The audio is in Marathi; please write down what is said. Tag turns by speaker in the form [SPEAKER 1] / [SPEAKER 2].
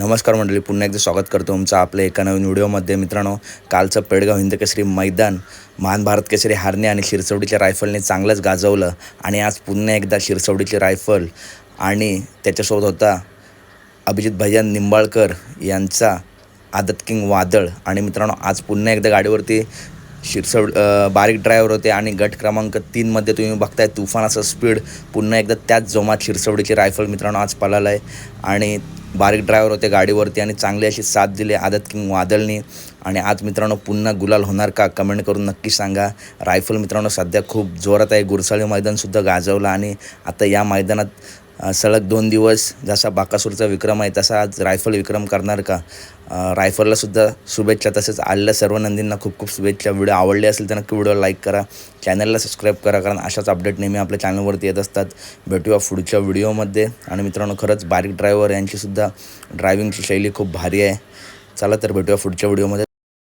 [SPEAKER 1] नमस्कार मंडळी पुन्हा एकदा स्वागत करतो तुमचं आपल्या एका नवीन व्हिडिओमध्ये. मित्रांनो कालचं पेडगाव हिंद केसरी मैदान महान भारत केसरी हारणे आणि शिरसवडीच्या रायफलने चांगलंच गाजवलं आणि आज पुन्हा एकदा शिरसवडीची रायफल आणि त्याच्यासोबत होता अभिजित भैयान निंबाळकर यांचा आदत किंग वादळ. आणि मित्रांनो आज पुन्हा एकदा गाडीवरती शिरसव बारीक ड्रायव्हर होते आणि गट क्रमांक तीनमध्ये तुम्ही बघताय तुफानाचं स्पीड पुन्हा एकदा त्याच जोमात शिरसवडीची रायफल मित्रांनो आज पळाला आहे आणि बारीक ड्रायव्हर होते गाडीवरती आणि चांगली अशी साथ दिली आदत किंग वादळनी आणि आज मित्रांनो पुन्हा गुलाल होणार का कमेंट करून नक्की सांगा. रायफल मित्रांनो सध्या खूप जोरात आहे. गुरसाळी मैदानसुद्धा गाजवलं आणि आता या मैदानात सलग दोन दिवस जसा बाकासूरचा विक्रम आहे तसा आज रायफल विक्रम करणार का? रायफललासुद्धा शुभेच्छा. तसेच आलेल्या सर्व नंदींना खूप खूप शुभेच्छा. व्हिडिओ आवडले असेल तर नक्की व्हिडिओ लाईक करा. चॅनलला सबस्क्राईब करा कारण अशाच अपडेट नेहमी आपल्या चॅनलवरती येत असतात. भेटूया पुढच्या व्हिडिओमध्ये. आणि मित्रांनो खरंच बारीक ड्रायव्हर यांचीसुद्धा ड्रायव्हिंगची शैली खूप भारी आहे. चला तर भेटूया पुढच्या व्हिडिओमध्ये.